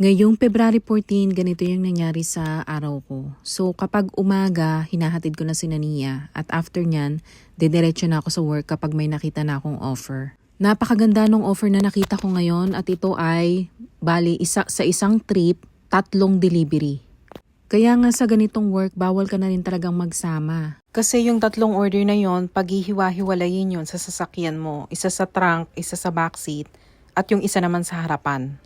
Ngayong February 14, ganito yung nangyari sa araw ko. So kapag umaga, hinahatid ko na si Nania at after nyan, dediretso na ako sa work kapag may nakita na akong offer. Napakaganda nung offer na nakita ko ngayon at ito ay bali isa, sa isang trip, tatlong delivery. Kaya nga sa ganitong work, bawal ka na rin talagang magsama. Kasi yung tatlong order na yon paghihiwa-hiwalayin yun sa sasakyan mo. Isa sa trunk, isa sa backseat, at yung isa naman sa harapan.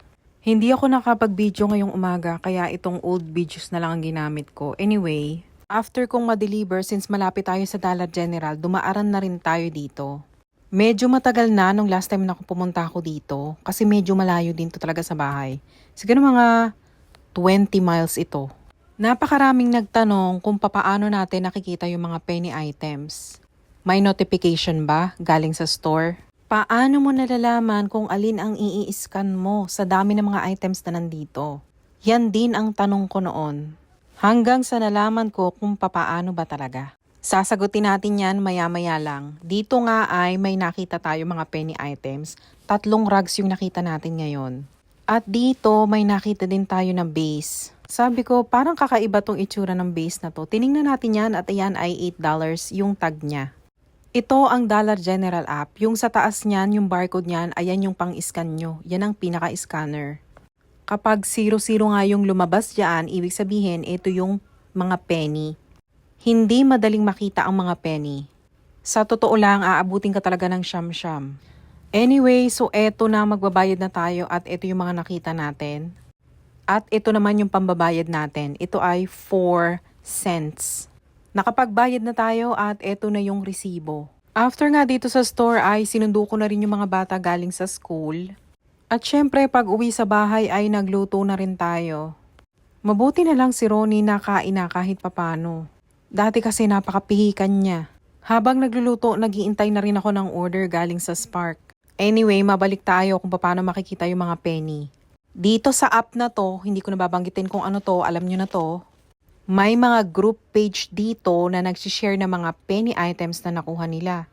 Hindi ako nakapag-video ngayong umaga kaya itong old videos na lang ang ginamit ko. Anyway, after kong ma-deliver since malapit tayo sa Dollar General, dumaaran na rin tayo dito. Medyo matagal na nung last time na ako pumunta ako dito kasi medyo malayo din to talaga sa bahay. Siguro mga 20 miles ito. Napakaraming nagtanong kung papaano natin nakikita yung mga penny items. May notification ba galing sa store? Paano mo nalalaman kung alin ang ii-scan mo sa dami ng mga items na nandito? Yan din ang tanong ko noon. Hanggang sa nalaman ko kung papaano ba talaga. Sasagutin natin yan maya-maya lang. Dito nga ay may nakita tayo mga penny items. Tatlong rugs yung nakita natin ngayon. At dito may nakita din tayo na base. Sabi ko, parang kakaiba tong itsura ng base na to. Tiningnan natin yan at ayan ay $8 yung tag niya. Ito ang Dollar General app. Yung sa taas niyan, yung barcode niyan, ayan yung pang-scan nyo. Yan ang pinaka-scanner. Kapag 00 nga yung lumabas dyan, ibig sabihin, ito yung mga penny. Hindi madaling makita ang mga penny. Sa totoo lang, aabutin ka talaga ng siyam-siyam. Anyway, so eto na magbabayad na tayo at ito yung mga nakita natin. At ito naman yung pambabayad natin. Ito ay 4 cents. Nakapagbayad na tayo at eto na yung resibo. After nga dito sa store ay sinundo ko na rin yung mga bata galing sa school. At syempre pag uwi sa bahay ay nagluto na rin tayo. Mabuti na lang si Ronnie na kain na kahit papano. Dati kasi napakapihikan niya. Habang nagluluto, nagiintay na rin ako ng order galing sa Spark. Anyway, mabalik tayo kung paano makikita yung mga penny. Dito sa app na to, hindi ko nababanggitin kung ano to, alam nyo na to. May mga group page dito na nagsishare ng mga penny items na nakuha nila.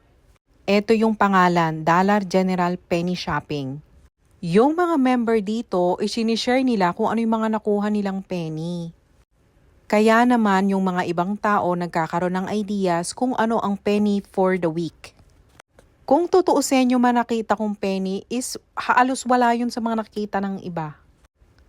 Ito yung pangalan, Dollar General Penny Shopping. Yung mga member dito, isinishare nila kung ano yung mga nakuha nilang penny. Kaya naman yung mga ibang tao nagkakaroon ng ideas kung ano ang penny for the week. Kung tutuusin yung mga nakita kong penny is halos wala yun sa mga nakita ng iba.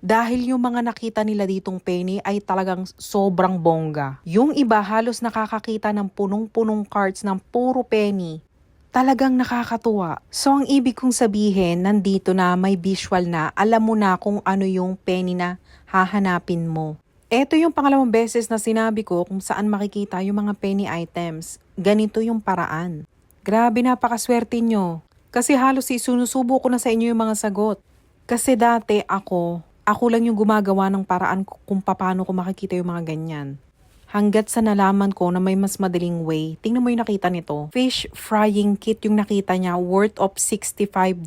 Dahil yung mga nakita nila ditong penny ay talagang sobrang bongga. Yung iba halos nakakakita ng punong-punong cards ng puro penny. Talagang nakakatuwa. So ang ibig kong sabihin, nandito na may visual na, alam mo na kung ano yung penny na hahanapin mo. Ito yung pangalawang beses na sinabi ko kung saan makikita yung mga penny items. Ganito yung paraan. Grabe napakaswerte nyo. Kasi halos isunusubo ko na sa inyo yung mga sagot. Kasi dati ako, ako lang yung gumagawa ng paraan ku- kung paano ko makikita yung mga ganyan. Hanggat sa nalaman ko na may mas madaling way, tingnan mo yung nakita nito. Fish frying kit yung nakita niya worth of $65.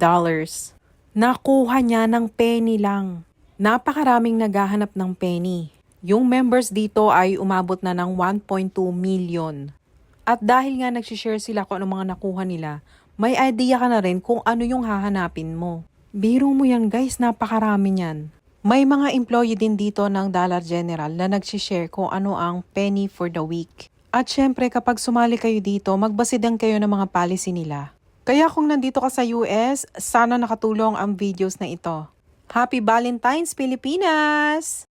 Nakuha niya ng penny lang. Napakaraming naghahanap ng penny. Yung members dito ay umabot na ng 1.2 million. At dahil nga nagsishare sila kung ano mga nakuha nila, may idea ka na rin kung ano yung hahanapin mo. Biro mo yan guys, napakarami niyan. May mga employee din dito ng Dollar General na nagsishare kung ano ang penny for the week. At syempre kapag sumali kayo dito, magbasidan kayo ng mga policy nila. Kaya kung nandito ka sa US, sana nakatulong ang videos na ito. Happy Valentine's Pilipinas!